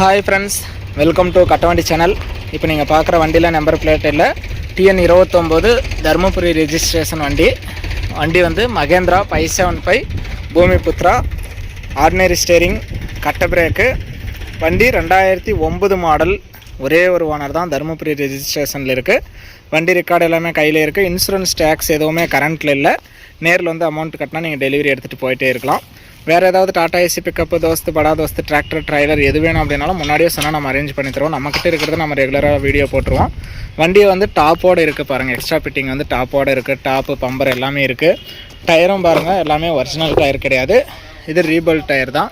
Hi friends welcome to Kattavandi channel இப்போ நீங்கள் பார்க்குற வண்டியில் நம்பர் பிளேட் இல்லை. டிஎன் இருபத்தொம்போது தருமபுரி ரெஜிஸ்ட்ரேஷன் வண்டி. வண்டி வந்து Mahindra five seven five Bhoomiputra. Ordinary steering கட்ட பிரேக்கு வண்டி ரெண்டாயிரத்தி ஒம்பது மாடல் ஒரே ஒரு ஓனர் தான் தருமபுரி ரெஜிஸ்ட்ரேஷனில் இருக்குது வண்டி ரெக்கார்டு எல்லாமே கையில் இருக்குது இன்சூரன்ஸ் டேக்ஸ் எதுவுமே கரண்ட்டில் இல்லை. நேரில் வந்து அமௌண்ட் கட்டினா நீங்கள் டெலிவரி எடுத்துகிட்டு போயிட்டே இருக்கலாம். வேறு ஏதாவது டாடா ஏசி பிக்கப்பு தோஸ்து படா தோஸ்து டிராக்டர் ட்ரைலர் எது வேணும் அப்படின்னாலும் முன்னாடியே சொன்னால் நம்ம அரேஞ்ச் பண்ணி தருவோம். நம்மக்கிட்ட இருக்கிறத நம்ம ரெகுலராக வீடியோ போட்டுருவோம். வண்டியை வந்து டாப்போடு இருக்குது பாருங்கள் எக்ஸ்ட்ரா ஃபிட்டிங் வந்து டாப்போடு இருக்குது டாப்பு பம்பர் எல்லாமே இருக்குது டயரும் பாருங்கள் எல்லாமே ஒரிஜினல் டயர் கிடையாது. இது ரீபல் டயர் தான்.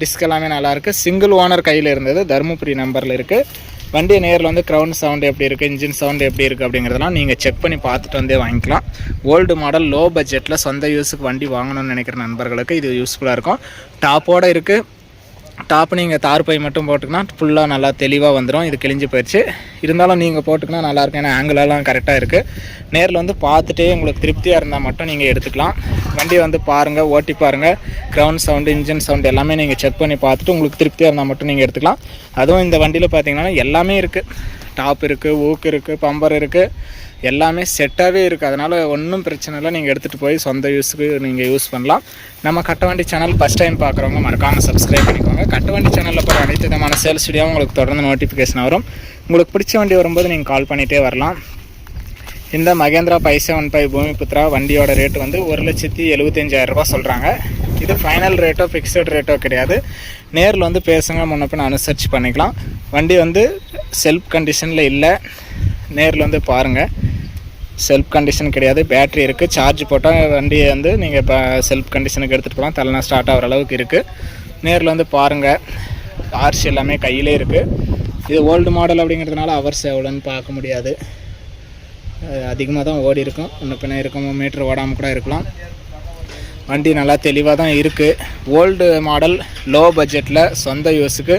டிஸ்க் எல்லாமே நல்லாயிருக்கு சிங்கிள் ஓனர் கையில் இருந்தது. தருமபுரி நம்பரில் இருக்குது வண்டி நேரில் வந்து க்ரௌண்ட் சவுண்டு எப்படி இருக்குது இன்ஜின் சவுண்ட் எப்படி இருக்குது அப்படிங்கிறதெல்லாம் நீங்கள் செக் பண்ணி பார்த்துட்டு வந்தே வாங்கிக்கலாம். ஓல்டு மாடல் லோ பட்ஜெட்டில் சொந்த யூஸுக்கு வண்டி வாங்கணும்னு நினைக்கிற நண்பர்களுக்கு இது யூஸ்ஃபுல்லாக இருக்கும். டாப்போடு இருக்குது டாப் நீங்கள் தார் பை மட்டும் போட்டுக்கினா ஃபுல்லாக நல்லா தெளிவாக வந்துடும் இது கிழிஞ்சு போயிடுச்சு இருந்தாலும் நீங்கள் போட்டுக்கினா நல்லாயிருக்கும் ஏன்னா ஆங்கிளெல்லாம் கரெக்டாக இருக்குது நேரில் வந்து பார்த்துட்டே உங்களுக்கு திருப்தியாக இருந்தால் மட்டும் நீங்கள் எடுத்துக்கலாம். வண்டி வந்து பாருங்கள் ஓட்டி பாருங்கள் கிரவுண்ட் சவுண்டு இன்ஜின் சவுண்டு எல்லாமே நீங்கள் செக் பண்ணி பார்த்துட்டு உங்களுக்கு திருப்தியாக இருந்தால் மட்டும் நீங்கள் எடுத்துக்கலாம். அதுவும் இந்த வண்டியில் பார்த்தீங்கன்னா எல்லாமே இருக்குது டாப் இருக்குது ஊக்கு இருக்குது பம்பர் இருக்குது எல்லாமே செட்டாகவே இருக்குது அதனால் ஒன்றும் பிரச்சனை இல்லை. நீங்கள் எடுத்துகிட்டு போய் சொந்த யூஸுக்கு நீங்கள் யூஸ் பண்ணலாம். நம்ம கட்டவண்டி சேனல் ஃபஸ்ட் டைம் பார்க்குறவங்க மறக்காமல் சப்ஸ்கிரைப் பண்ணிக்கோங்க. கட்டவண்டி சேனலில் போகிற அனைத்து விதமான சேல்ஸ் வீடியோ உங்களுக்கு தொடர்ந்து நோட்டிஃபிகேஷன் வரும். உங்களுக்கு பிடிச்ச வண்டி வரும்போது நீங்கள் கால் பண்ணிகிட்டே வரலாம். இந்த மகேந்திரா பைசா செவன் ஃபைவ் பூமிபுத்ரா வண்டியோட ரேட் வந்து ஒரு லட்சத்தி எழுபத்தஞ்சாயிரரூபா சொல்கிறாங்க இது ஃபைனல் ரேட்டோ ஃபிக்ஸட் ரேட்டோ கிடையாது. நேரில் வந்து பேசுங்க முன்னப்பின் பின்ன அனுசரித்து பண்ணிக்கலாம். வண்டி வந்து செல்ஃப் கண்டிஷனில் இல்லை. நேரில் வந்து பாருங்கள் செல்ஃப் கண்டிஷன் கிடையாது. பேட்ரி இருக்குது சார்ஜ் போட்டால் வண்டியை வந்து நீங்கள் இப்போ செல்ஃப் கண்டிஷனுக்கு எடுத்துகிட்டு போகலாம் தலைனா ஸ்டார்ட் ஆகிற அளவுக்கு இருக்குது நேரில் வந்து பாருங்கள் ஆர்சி எல்லாமே கையிலே இருக்குது இது ஓல்டு மாடல் அப்படிங்கிறதுனால ஹவர்ஸ் எவ்வளோன்னு பார்க்க முடியாது. அதிகமாக தான் ஓடி இருக்கும் இன்னும் பின்ன இருக்கும் மீட்ரு ஓடாமல் கூட இருக்கலாம். வண்டி நல்லா தெளிவாக தான் இருக்குது ஓல்டு மாடல் லோ பட்ஜெட்டில் சொந்த யூஸுக்கு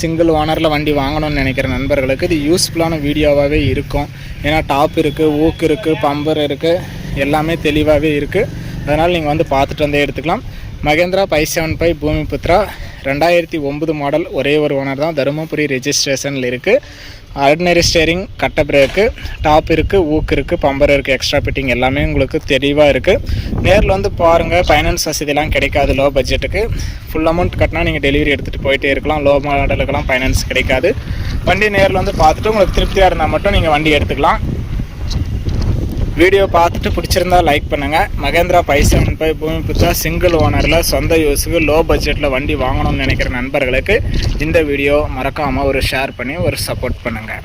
சிங்கிள் ஓனரில் வண்டி வாங்கணும்னு நினைக்கிற நண்பர்களுக்கு இது யூஸ்ஃபுல்லான வீடியோவாகவே இருக்கும். ஏன்னா டாப் இருக்குது ஊக்கு இருக்குது பம்பர் இருக்குது எல்லாமே தெளிவாகவே இருக்குது அதனால் நீங்கள் வந்து பார்த்துட்டு வந்தே எடுத்துக்கலாம். Mahindra five seven five Bhoomiputra. ரெண்டாயிரத்தி ஒம்பது மாடல் ஒரே ஒரு ஓனர் தான். தருமபுரி ரெஜிஸ்ட்ரேஷனில் இருக்குது ஆர்டினரி ஸ்டேரிங் கட்ட பிரேக்கு டாப் இருக்குது ஊக்கு இருக்குது பம்பர் இருக்குது எக்ஸ்ட்ரா ஃபிட்டிங் எல்லாமே உங்களுக்கு தெளிவாக இருக்குது நேரில் வந்து பாருங்கள் ஃபைனான்ஸ் வசதிலாம் கிடைக்காது லோ பட்ஜெட்டுக்கு ஃபுல் அமௌண்ட் கட்டினா நீங்கள் டெலிவரி எடுத்துகிட்டு போயிட்டே இருக்கலாம். லோ மாடலுக்கெல்லாம் ஃபைனான்ஸ் கிடைக்காது. வண்டி நேரில் வந்து பார்த்துட்டு உங்களுக்கு திருப்தியாக இருந்தால் மட்டும் நீங்கள் வண்டி எடுத்துக்கலாம். வீடியோ பார்த்துட்டு பிடிச்சிருந்தா லைக் பண்ணுங்கள் Mahindra five seven five Bhoomiputra single ஓனரில் சொந்த யூஸுக்கு லோ பட்ஜெட்டில் வண்டி வாங்கணும்னு நினைக்கிற நண்பர்களுக்கு இந்த வீடியோ மறக்காமல் ஒரு ஷேர் பண்ணி ஒரு சப்போர்ட் பண்ணுங்கள்